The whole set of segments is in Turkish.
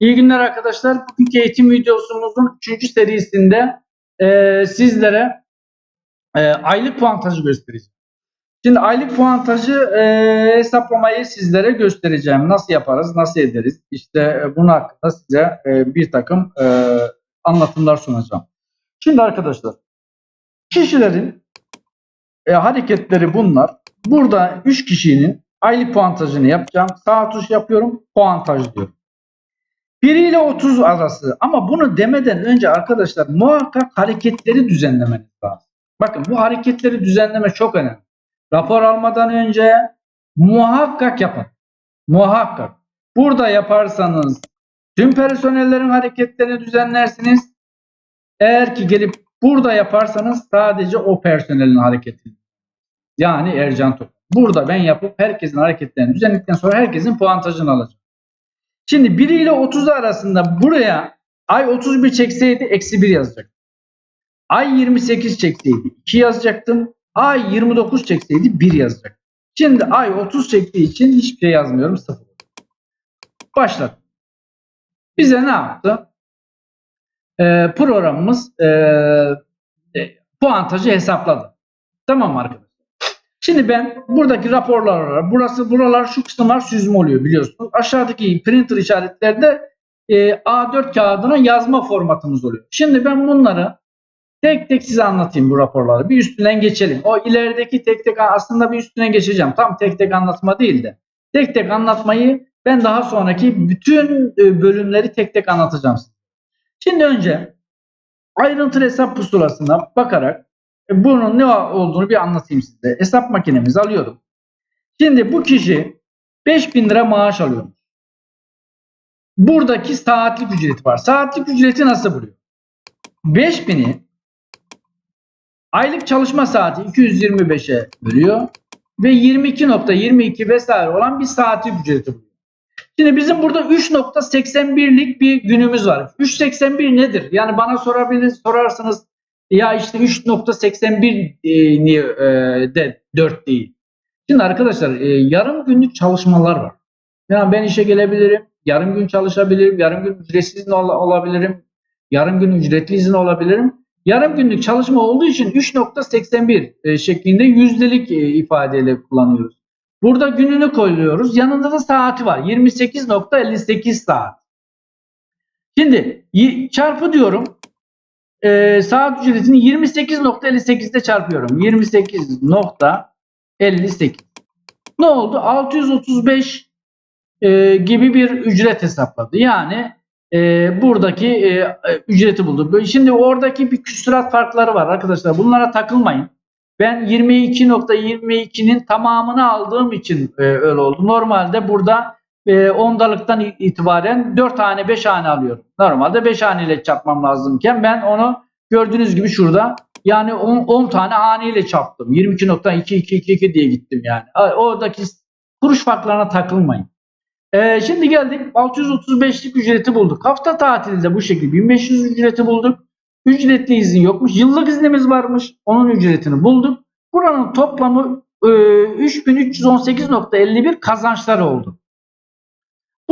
İyi günler arkadaşlar. Bugünkü eğitim videosumuzun 3. serisinde e, sizlere e, aylık puantajı göstereceğim. Şimdi aylık puantajı e, hesaplamayı sizlere göstereceğim. Nasıl yaparız, nasıl ederiz? İşte e, bunun hakkında size e, bir takım e, anlatımlar sunacağım. Şimdi arkadaşlar kişilerin e, hareketleri bunlar. Burada 3 kişinin aylık puantajını yapacağım. Sağ tuş yapıyorum, puantaj diyorum. 1 ile 30 arası ama bunu demeden önce arkadaşlar muhakkak hareketleri düzenlemeniz lazım. Bakın bu hareketleri düzenleme çok önemli. Rapor almadan önce muhakkak yapın. Muhakkak. Burada yaparsanız tüm personellerin hareketlerini düzenlersiniz. Eğer ki gelip burada yaparsanız sadece o personelin hareketini. Yani Ercan Top. Burada ben yapıp herkesin hareketlerini düzenledikten sonra herkesin puantajını alacağım. Şimdi 1 ile 30 arasında buraya ay 31 çekseydi eksi 1 yazacaktım. Ay 28 çekseydi 2 yazacaktım. Ay 29 çekseydi 1 yazacaktım. Şimdi ay 30 çektiği için hiçbir şey yazmıyorum 0. Başladım. Bize ne yaptı? Ee, programımız e, e, puantajı hesapladı. Tamam arkadaşlar? Şimdi ben buradaki raporlar var. Burası buralar şu kısımlar süzme oluyor biliyorsunuz. Aşağıdaki printer işaretlerde e, A4 kağıdına yazma formatımız oluyor. Şimdi ben bunları tek tek size anlatayım bu raporları. Bir üstünden geçelim. O ilerideki tek tek aslında bir üstüne geçeceğim. Tam tek tek anlatma değil de. Tek tek anlatmayı ben daha sonraki bütün e, bölümleri tek tek anlatacağım. Şimdi önce ayrıntılı hesap pusulasına bakarak e, bunun ne olduğunu bir anlatayım size. Hesap makinemizi alıyorum. Şimdi bu kişi 5000 lira maaş alıyor. Buradaki saatlik ücreti var. Saatlik ücreti nasıl buluyor? 5000'i aylık çalışma saati 225'e bölüyor ve 22.22 vesaire olan bir saatlik ücreti buluyor. Şimdi bizim burada 3.81'lik bir günümüz var. 3.81 nedir? Yani bana sorabilir, sorarsınız ya işte 3.81 e, niye e, de 4 değil. Şimdi arkadaşlar e, yarım günlük çalışmalar var. Yani ben işe gelebilirim, yarım gün çalışabilirim, yarım gün ücretsiz izin ol- olabilirim, yarım gün ücretli izin olabilirim. Yarım günlük çalışma olduğu için 3.81 e, şeklinde yüzdelik e, ifadeyle kullanıyoruz. Burada gününü koyuyoruz. Yanında da saati var. 28.58 saat. Şimdi çarpı diyorum e, saat ücretini 28.58'de çarpıyorum. 28.58. Ne oldu? 635 e, gibi bir ücret hesapladı. Yani e, buradaki e, ücreti buldu. Şimdi oradaki bir küsurat farkları var arkadaşlar. Bunlara takılmayın. Ben 22.22'nin tamamını aldığım için e, öyle oldu. Normalde burada e, ondalıktan itibaren 4 tane 5 hane alıyorum. Normalde 5 haneyle çarpmam lazımken ben onu gördüğünüz gibi şurada yani 10, 10 tane haneyle çarptım. 22.222 diye gittim yani. Oradaki kuruş farklarına takılmayın. Ee, şimdi geldik 635'lik ücreti bulduk. Hafta tatilinde bu şekilde 1500 ücreti bulduk. Ücretli izin yokmuş. Yıllık iznimiz varmış. Onun ücretini bulduk. Buranın toplamı e, 3318.51 kazançları oldu.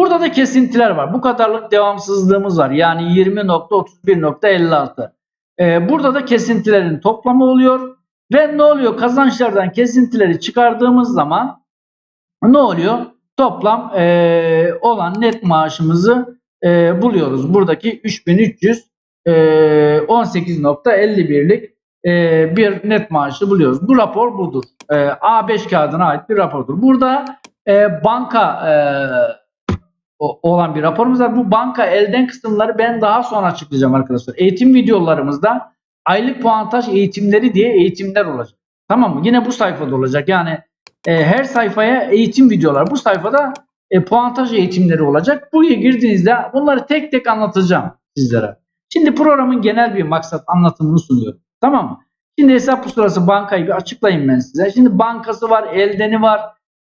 Burada da kesintiler var. Bu kadarlık devamsızlığımız var. Yani 20.31.56. Ee, burada da kesintilerin toplamı oluyor. Ve ne oluyor? Kazançlardan kesintileri çıkardığımız zaman ne oluyor? Toplam e, olan net maaşımızı e, buluyoruz. Buradaki 3300 e, 18.51'lik e, bir net maaşı buluyoruz. Bu rapor budur. E, A5 kağıdına ait bir rapordur. Burada e, banka e, olan bir raporumuz var. Bu banka elden kısımları ben daha sonra açıklayacağım arkadaşlar. Eğitim videolarımızda aylık puantaj eğitimleri diye eğitimler olacak. Tamam mı? Yine bu sayfada olacak. Yani e, her sayfaya eğitim videolar. Bu sayfada e, puantaj eğitimleri olacak. Buraya girdiğinizde bunları tek tek anlatacağım sizlere. Şimdi programın genel bir maksat anlatımını sunuyorum. Tamam mı? Şimdi hesap pusulası bankayı bir açıklayayım ben size. Şimdi bankası var, eldeni var.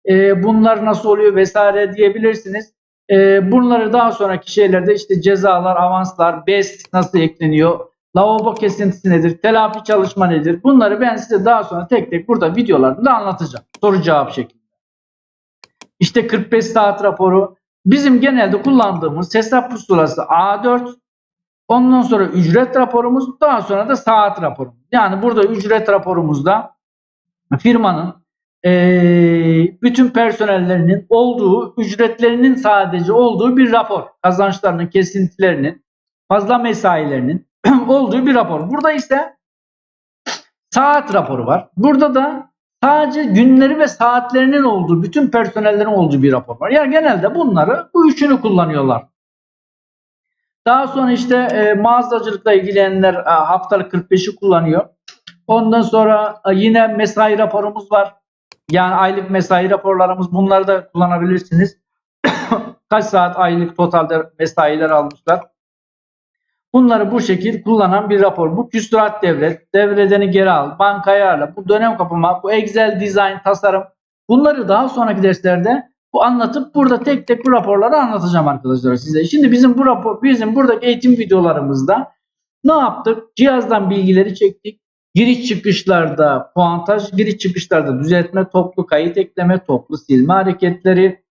E, bunlar nasıl oluyor vesaire diyebilirsiniz. E, bunları daha sonraki şeylerde işte cezalar, avanslar, BES nasıl ekleniyor, lavabo kesintisi nedir, telafi çalışma nedir? Bunları ben size daha sonra tek tek burada videolarımda anlatacağım. Soru cevap şeklinde. İşte 45 saat raporu. bizim genelde kullandığımız hesap pusulası A4 ondan sonra ücret raporumuz daha sonra da saat raporumuz. Yani burada ücret raporumuzda firmanın eee, bütün personellerinin olduğu, ücretlerinin sadece olduğu bir rapor. Kazançlarının, kesintilerinin, fazla mesailerinin olduğu bir rapor. Burada ise saat raporu var. Burada da sadece günleri ve saatlerinin olduğu, bütün personellerin olduğu bir rapor var. Yani genelde bunları, bu üçünü kullanıyorlar. Daha sonra işte e, mağazacılıkla ilgilenenler e, haftalık 45'i kullanıyor. Ondan sonra e, yine mesai raporumuz var. Yani aylık mesai raporlarımız bunları da kullanabilirsiniz. Kaç saat aylık totalde mesailer almışlar. Bunları bu şekil kullanan bir rapor. Bu küsurat devret, devredeni geri al, bankaya ayarla, bu dönem kapama, bu Excel design, tasarım. Bunları daha sonraki derslerde bu anlatıp burada tek tek bu raporları anlatacağım arkadaşlar size. Şimdi bizim bu rapor, bizim buradaki eğitim videolarımızda ne yaptık? Cihazdan bilgileri çektik. Giriş çıkışlarda puantaj, giriş çıkışlarda düzeltme, toplu kayıt ekleme, toplu silme hareketleri.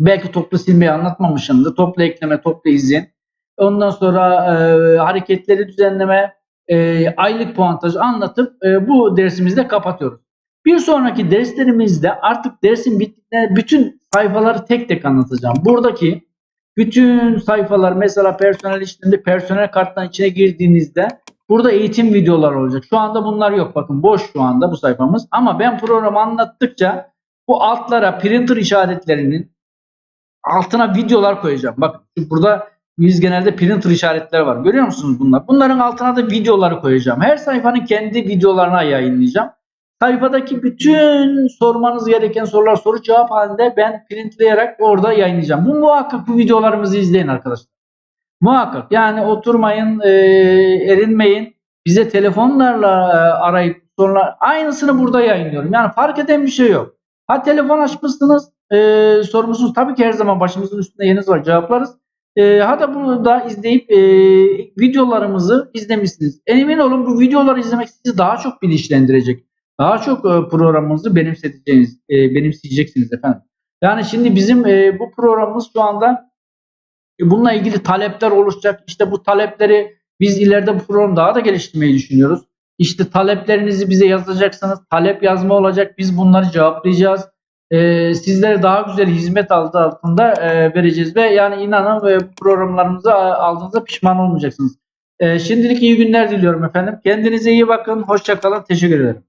Belki toplu silmeyi anlatmamışımdır. Toplu ekleme, toplu izin. Ondan sonra e, hareketleri düzenleme, e, aylık puantajı anlatıp e, bu dersimizde kapatıyoruz. Bir sonraki derslerimizde artık dersin bittiğinde bütün sayfaları tek tek anlatacağım. Buradaki bütün sayfalar mesela personel işlerinde personel karttan içine girdiğinizde burada eğitim videoları olacak. Şu anda bunlar yok. Bakın boş şu anda bu sayfamız. Ama ben programı anlattıkça bu altlara printer işaretlerinin altına videolar koyacağım. Şu burada biz genelde printer işaretler var. Görüyor musunuz bunlar? Bunların altına da videoları koyacağım. Her sayfanın kendi videolarına yayınlayacağım. Sayfadaki bütün sormanız gereken sorular soru cevap halinde ben printleyerek orada yayınlayacağım. Bu muhakkak bu videolarımızı izleyin arkadaşlar. Muhakkak yani oturmayın, e, erinmeyin. Bize telefonlarla e, arayıp sonra aynısını burada yayınlıyorum. Yani fark eden bir şey yok. Ha telefon açmışsınız, e, sormuşsunuz. Tabii ki her zaman başımızın üstünde yeriniz var cevaplarız. E, ha da bunu da izleyip e, videolarımızı izlemişsiniz. Emin olun bu videoları izlemek sizi daha çok bilinçlendirecek. Daha çok e, programımızı benimseteceğiniz, e, benimseyeceksiniz efendim. Yani şimdi bizim e, bu programımız şu anda e, bununla ilgili talepler oluşacak. İşte bu talepleri biz ileride bu programı daha da geliştirmeyi düşünüyoruz. İşte taleplerinizi bize yazacaksınız. Talep yazma olacak. Biz bunları cevaplayacağız. E, sizlere daha güzel hizmet adı altında e, vereceğiz ve yani inanın e, programlarımızı aldığınızda pişman olmayacaksınız. E, şimdilik iyi günler diliyorum efendim. Kendinize iyi bakın. Hoşçakalın. Teşekkür ederim.